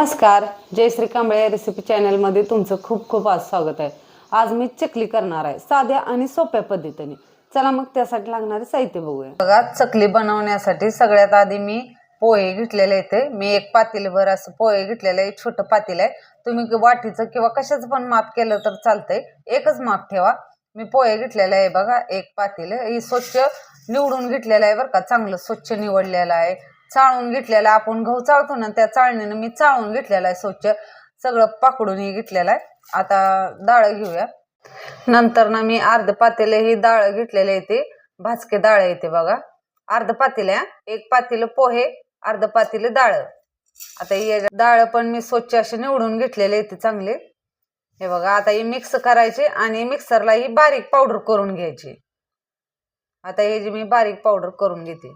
नमस्कार जयश्री कांबळे रेसिपी चॅनलमध्ये तुमचं खूप खूप आज स्वागत आहे. आज मी चकली करणार आहे साध्या आणि सोप्या पद्धतीने. चला मग त्यासाठी लागणारे साहित्य बघूया. बघा चकली बनवण्यासाठी सगळ्यात आधी मी पोहे घेतलेले इथे मी एक पातीलभर असं पोहे घेतलेलं आहे छोटं पातील आहे. तुम्ही वाटीचं किंवा कशाचं पण माप केलं तर चालतंय. एकच माप ठेवा. मी पोहे घेतलेले आहे बघा एक पातील. ही स्वच्छ निवडून घेतलेलं आहे बरं का. चांगलं स्वच्छ निवडलेलं आहे. चाळून घेतलेलं आपण गहू चाळतो ना त्या चाळणीनं मी चाळून घेतलेला आहे स्वच्छ. सगळं पाकडूनही घेतलेलं आहे. आता डाळ घेऊया. नंतर ना मी अर्ध पातेले ही डाळ घेतलेले येते भाजके डाळ येते बघा. अर्ध पातेले एक पातेलं पोहे अर्ध पातेले डाळ. आता हे डाळ पण मी स्वच्छ असे निवडून घेतलेले येते चांगले. हे बघा आता ही मिक्स करायचे आणि मिक्सरला ही बारीक पावडर करून घ्यायची. आता हे जी मी बारीक पावडर करून घेते.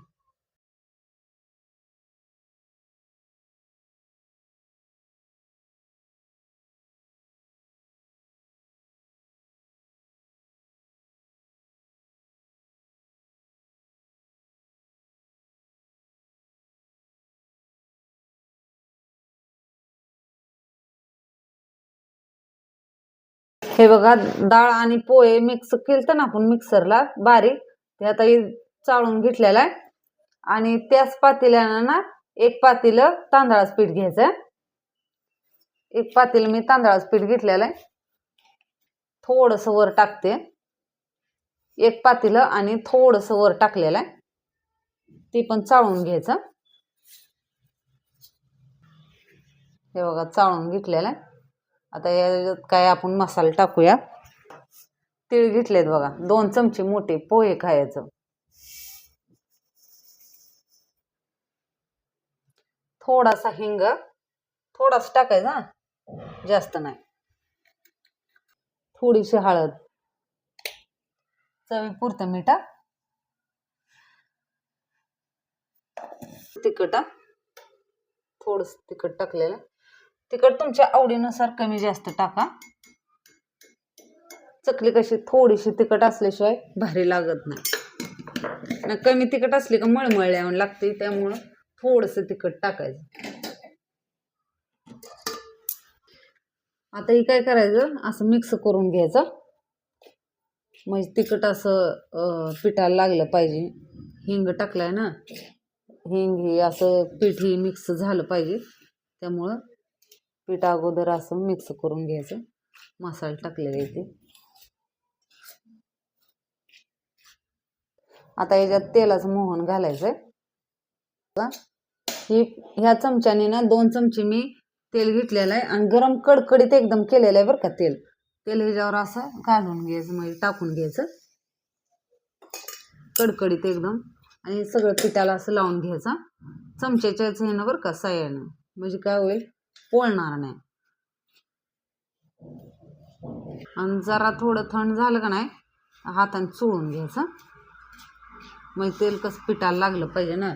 हे बघा डाळ आणि पोहे मिक्स केलं ना आपण मिक्सरला बारीक. ते आता चाळून घेतलेलं आहे. आणि त्याच पातेल्यानं ना एक पातेलं तांदळाचं पीठ घ्यायचं आहे एक पातेलं मी तांदळाचं पीठ घेतलेलं आहे. थोडंसं वर टाकते. एक पातेलं आणि थोडंसं वर टाकलेलं आहे. ते पण चाळून घ्यायचं. हे बघा चाळून घेतलेलं आहे. आता याच्यात काय आपण मसाला टाकूया. तीळ घेतलेत बघा. दोन चमचे मोठे पोहे खायचं. थोडासा हिंग. थोडासा टाकायचा जास्त नाही. थोडीशी हळद. चवीपुरतं मीठ तिखट हा. थोडस तिखट टाकलेलं. तिखट तुमच्या आवडीनुसार कमी जास्त टाका. चकली कशी थोडीशी तिखट असल्याशिवाय भारी लागत नाही. ना कमी तिखट असली का मळमळल्यावर लागते त्यामुळं थोडस तिखट टाकायचं. आता ही काय करायचं? असं मिक्स करून घ्यायचं. म्हणजे तिखट असं पिठाला लागलं पाहिजे. हिंग टाकलाय ना? हिंग हे असं पीठ ही मिक्स झालं पाहिजे. त्यामुळं पीठ अगोदर असं मिक्स करून घ्यायचं. मसाला टाकलेले ते आता याच्यात तेलाचं मोहन घालायचंय. ही ह्या चमच्याने ना दोन चमचे मी तेल घेतलेलं आहे आणि गरम कडकडीत एकदम केलेलं आहे बरं का तेल. तेल ह्याच्यावर असं घालून घ्यायचं म्हणजे टाकून घ्यायचं. कडकडीत एकदम. आणि सगळं पिठाला असं लावून घ्यायचं. चमच्याच्याच ह्यानं बरं का सायानं. म्हणजे काय होईल? पोळणार नाही. आणि जरा थोडं थंड झालं का नाही हाताने चोळून घ्यायचं. मग तेल कसं पिठाला लागलं पाहिजे ना.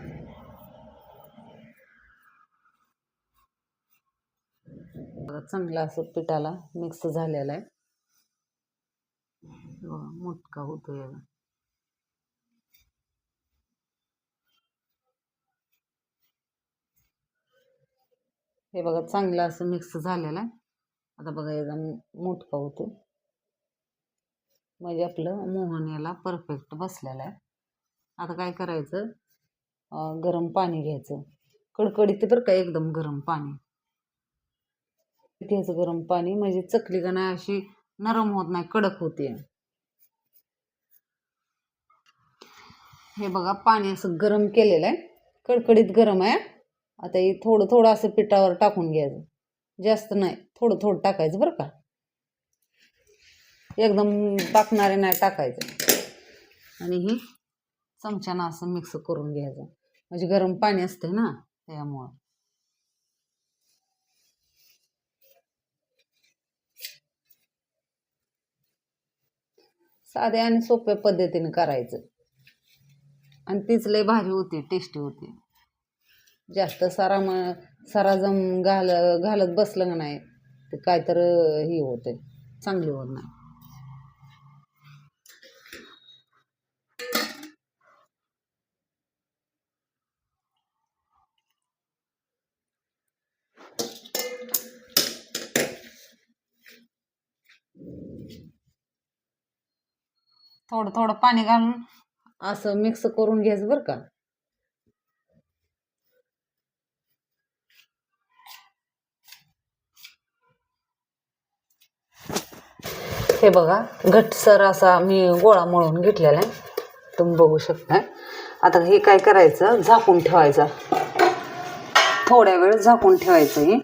चांगलं असं पिठाला मिक्स झालेलं आहे. मोठका होतो याला हे बघा चांगलं असं मिक्स झालेलं आहे. आता बघा याचा मोठका होतो म्हणजे आपलं मोहन याला परफेक्ट बसलेलं आहे. आता काय करायचं? गरम पाणी घ्यायचं. कडकडीत बरं का एकदम गरम पाणी. घ्यायचं गरम पाणी म्हणजे चकली का नाही अशी नरम होत नाही कडक होते. हे बघा पाणी असं गरम केलेलं आहे. कडकडीत गरम आहे. आता हे थोडं थोडं असं पिठावर टाकून घ्यायचं. जास्त नाही थोडं थोडं टाकायचं बरं का. एकदम टाकणारे नाही टाकायचं. आणि हे चमच्यानं असं मिक्स करून घ्यायचं. म्हणजे गरम पाणी असते ना त्यामुळं. साध्या आणि सोप्या पद्धतीने करायचं. आणि तीच लय भारी होती टेस्टी होती. जास्त सारा म सारा जम घाल घालत बसलं का नाही ते काय तर हे होतं चांगली होत नाही. थोडं थोडं पाणी घालून असं मिक्स करून घ्यायचं बरं का? हे बघा घटसर असा मी गोळा मळून घेतलेला आहे. तुम्ही बघू शकता आता हे काय करायचं? झाकून ठेवायचं. थोड्या वेळ झाकून ठेवायचं हे.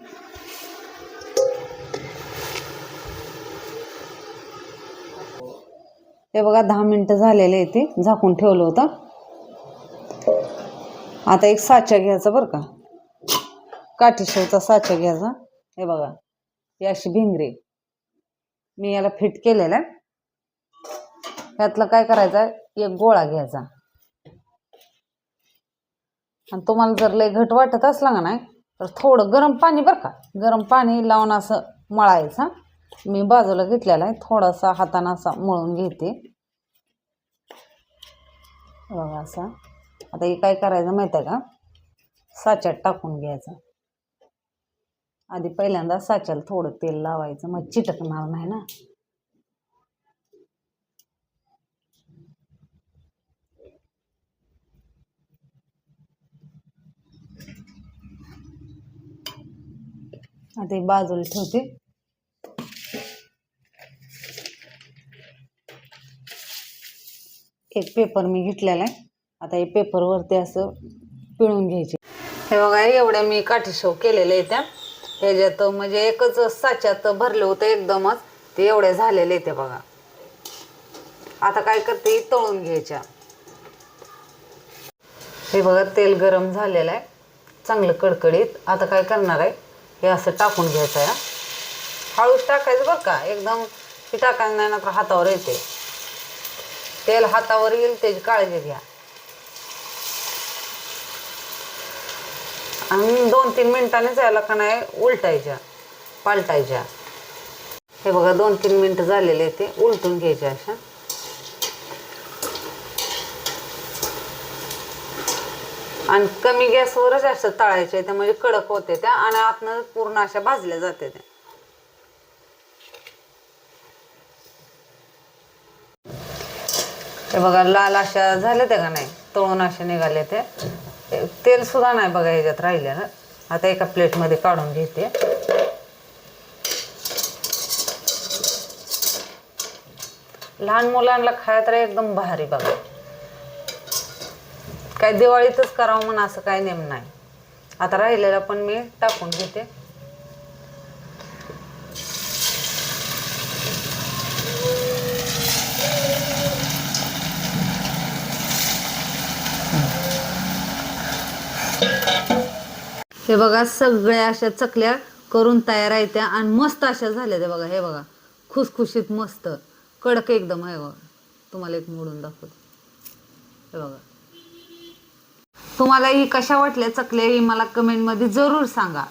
हे बघा दहा मिनटं झालेले आहे ते. झाकून ठेवलं होतं. आता एक साचा घ्यायचा बरं का. काठीशेवचा साचा घ्यायचा. हे बघा ही अशी भिंगरी. मी याला फिट केलेलं आहे. ह्यातलं काय करायचं एक गोळा घ्यायचा. आणि तुम्हाला जर लय घट वाटत असला का नाही तर थोडं गरम पाणी बरं का. गरम पाणी लावून असं मळायचं. मी बाजूला घेतलेला आहे. थोडासा हातानं असा मळून घेते. बघा असा. आता हे काय करायचं माहिती आहे का? साच्यात टाकून घ्यायचं. आधी पहिल्यांदा साच्याला थोडं तेल लावायचं. मग चिटकणार नाही ना. आधी बाजूला ठेवते. एक पेपर मी घेतलेला आहे. आता हे पेपरवरती असं पिळून घ्यायचे. हे बघा एवढ्या मी काठीशेव केलेल्या आहेत त्या. ह्याच्यात म्हणजे एकच साच्यात भरले होते एकदमच. ते एवढे झालेले ते बघा. आता काय करते तळून घ्यायच्या. हे बघा तेल गरम झालेलं आहे. चांगलं कडकडीत. आता काय करणार आहे? हे असं टाकून घ्यायचं आहे हळूच टाकायचं बरं का. एकदम हे टाकायला नाही ना तर हातावर येते. तेल हातावर येईल त्याची काळजी घ्या. आणि दोन तीन मिनिटांनीच याला का नाही उलटायच्या पालटायच्या. हे बघा दोन तीन मिनटं झालेले ते उलटून घ्यायच्या अशा. आणि कमी गॅसवरच असं तळायचे त्या म्हणजे कडक होते त्या आणि आतनं पूर्ण अशा भाजल्या जाते त्या. हे बघा लाल अशा झाल्या त्या का नाही? तळून अशा निघाले ते तेल सुद्धा नाही बघा ह्याच्यात राहिलेलं. आता एका प्लेटमध्ये काढून घेते. लहान मुलांना खाया तर एकदम भारी बघा. काय दिवाळीतच करावं म्हणून असं काही नेम नाही. आता राहिलेला पण मी टाकून घेते. हे बघा सगळ्या अशा चकल्या करून तयार आहेत त्या आणि मस्त अशा झाल्या त्या बघा हे बघा. खुसखुशीत मस्त. कडक एकदम आहे बघा. तुम्हाला एक मोडून दाखवते. हे बघा. तुम्हाला ही कशा वाटल्या चकल्या ही मला कमेंटमध्ये जरूर सांगा.